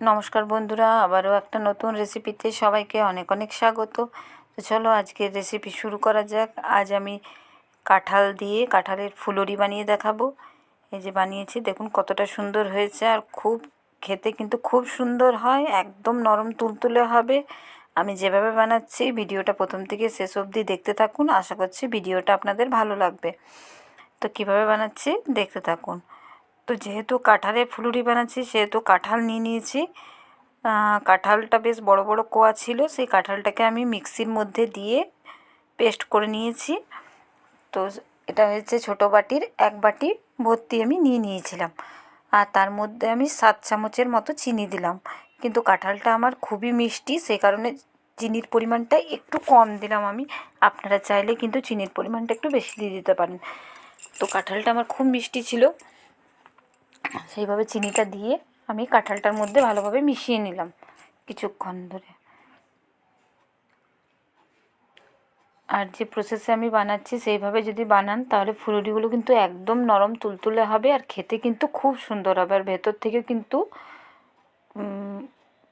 নমস্কার বন্ধুরা, আবারও একটা নতুন রেসিপিতে সবাইকে অনেক অনেক স্বাগত। তো চলো আজকের রেসিপি শুরু করা যাক। আজ আমি কাঁঠাল দিয়ে কাঁঠালের ফুলরি বানিয়ে দেখাবো। এই যে বানিয়েছি, দেখুন কতটা সুন্দর হয়েছে আর খুব খেতে কিন্তু খুব সুন্দর হয়, একদম নরম তুলতুলে হবে। আমি যেভাবে বানাচ্ছি, ভিডিওটা প্রথম থেকে শেষ অবধি দেখতে থাকুন। আশা করছি ভিডিওটা আপনাদের ভালো লাগবে। তো কীভাবে বানাচ্ছি, দেখতে থাকুন। তো যেহেতু কাঁঠালের ফুলুরি বানাচ্ছি, সেহেতু কাঁঠাল নিয়ে নিয়েছি। কাঁঠালটা বেশ বড় বড় কোয়া ছিল, সেই কাঁঠালটাকে আমি মিক্সির মধ্যে দিয়ে পেস্ট করে নিয়েছি। তো এটা হয়েছে ছোটো বাটির, এক বাটি ভর্তি আমি নিয়ে নিয়েছিলাম। আর তার মধ্যে আমি সাত চামচের মতো চিনি দিলাম। কিন্তু কাঁঠালটা আমার খুবই মিষ্টি সেই কারণে চিনির পরিমাণটা একটু কম দিলাম আমি। আপনারা চাইলে কিন্তু চিনির পরিমাণটা একটু বেশি দিয়ে দিতে পারেন। তো কাঁঠালটা আমার খুব মিষ্টি ছিল। সেইভাবে চিনিটা দিয়ে আমি কাঁঠালটার মধ্যে ভালোভাবে মিশিয়ে নিলাম কিছুক্ষণ ধরে। আর যে প্রসেসে আমি বানাচ্ছি, সেইভাবে যদি বানান, তাহলে ফুলুরিগুলো কিন্তু একদম নরম তুলতুলে হবে আর খেতে কিন্তু খুব সুন্দর হবে। আর ভেতর থেকে কিন্তু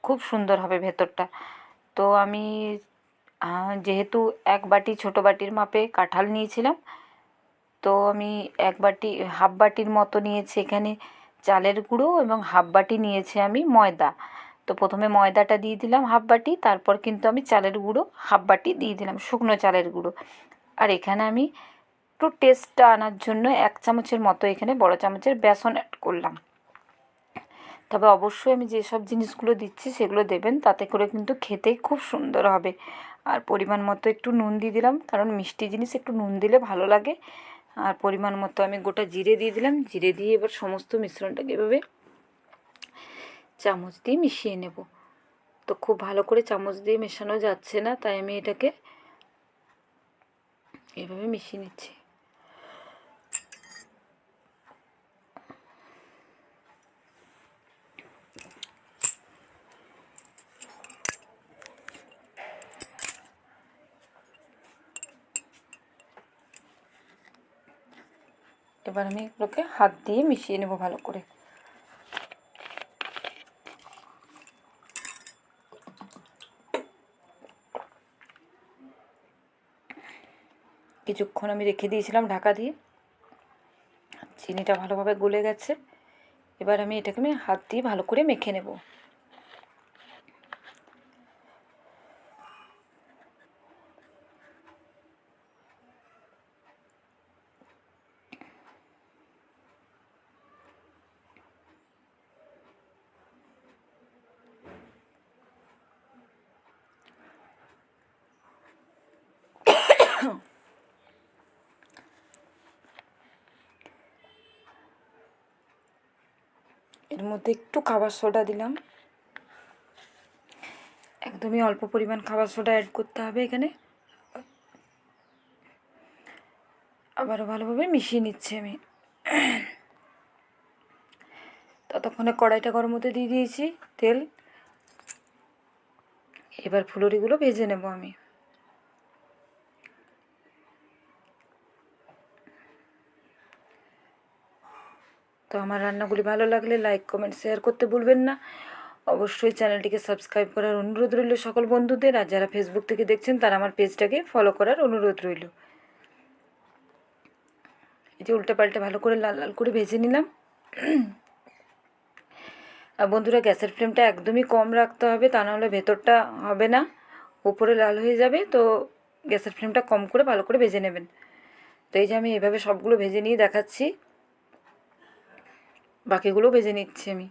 খুব সুন্দর হবে ভেতরটা। তো আমি যেহেতু এক বাটি ছোটো বাটির মাপে কাঁঠাল নিয়েছিলাম, তো আমি এক বাটি, হাফ বাটির মতো নিয়েছি এখানে। চালের গুঁড়ো এবং হাফ বাটি নিয়েছি আমি ময়দা। তো প্রথমে ময়দাটা দিয়ে দিলাম হাফ বাটি, তারপর কিন্তু আমি চালের গুঁড়ো হাফ বাটি দিয়ে দিলাম, শুকনো চালের গুঁড়ো। আর এখানে আমি একটু টেস্টটা আনার জন্য এক চামচের মতো এখানে বড় চামচের বেসন অ্যাড করলাম। তবে অবশ্যই আমি যেসব জিনিসগুলো দিচ্ছি সেগুলো দেবেন, তাতে করে কিন্তু খেতেই খুব সুন্দর হবে। আর পরিমাণ মতো একটু নুন দিয়ে দিলাম, কারণ মিষ্টি জিনিস একটু নুন দিলে ভালো লাগে। আর পরিমাণ মতো আমি গোটা জিরে দিয়ে দিলাম। জিরে দিয়ে এবার সমস্ত মিশ্রণটাকে এভাবে চামচ দিয়ে মিশিয়ে নেব। তো খুব ভালো করে চামচ দিয়ে মেশানো যাচ্ছে না, তাই আমি এটাকে এভাবে মিশিয়ে নিচ্ছি। এবার আমি এগুলোকে হাত দিয়ে মিশিয়ে নেব ভালো করে। কিছুক্ষণ আমি রেখে দিয়েছিলাম ঢাকা দিয়ে। চিনিটা ভালোভাবে গলে গেছে। এবার আমি এটাকে আমি হাত দিয়ে ভালো করে মেখে নেব। এর মধ্যে একটু খাবার সোডা দিলাম। একদমই অল্প পরিমাণ খাবার সোডা অ্যাড করতে হবে এখানে। আবারও ভালোভাবে মিশিয়ে নিচ্ছি আমি। ততক্ষণে কড়াইটা গরম হতে দিয়ে দিয়েছি তেল। এবার ফুলুরিগুলো ভেজে নেব আমি। তো আমার রান্নাগুলি ভালো লাগলে লাইক কমেন্ট শেয়ার করতে ভুলবেন না। অবশ্যই চ্যানেলটিকে সাবস্ক্রাইব করার অনুরোধ রইল সকল বন্ধুদের, আর যারা ফেসবুক থেকে দেখছেন তারা আমার পেজটাকে ফলো করার অনুরোধ রইল। এই যে উল্টে পাল্টে ভালো করে লাল লাল করে ভেজে নিলাম। আর বন্ধুরা, গ্যাসের ফ্লেমটা একদমই কম রাখতে হবে, তা নাহলে ভেতরটা হবে না, উপরে লাল হয়ে যাবে, তো গ্যাসের ফ্লেমটা কম করে ভালো করে ভেজে নেবেন। তো এই যে আমি এভাবে সবগুলো ভেজে নিয়ে দেখাচ্ছি। বাকিগুলো ভেজে নিচ্ছি আমি।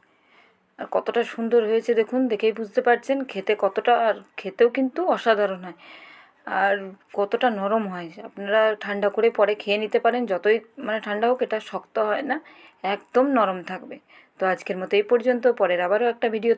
আর কতটা সুন্দর হয়েছে দেখুন, দেখেই বুঝতে পারছেন, খেতে কতটা আর খেতেও কিন্তু অসাধারণ হয়। আর কতটা নরম হয়। আপনারা ঠান্ডা করে পরে খেয়ে নিতে পারেন, যতই মানে ঠান্ডা হোক, এটা শক্ত হয় না, একদম নরম থাকবে। তো আজকের মতো এই পর্যন্ত, পরের আবারও একটা ভিডিওতে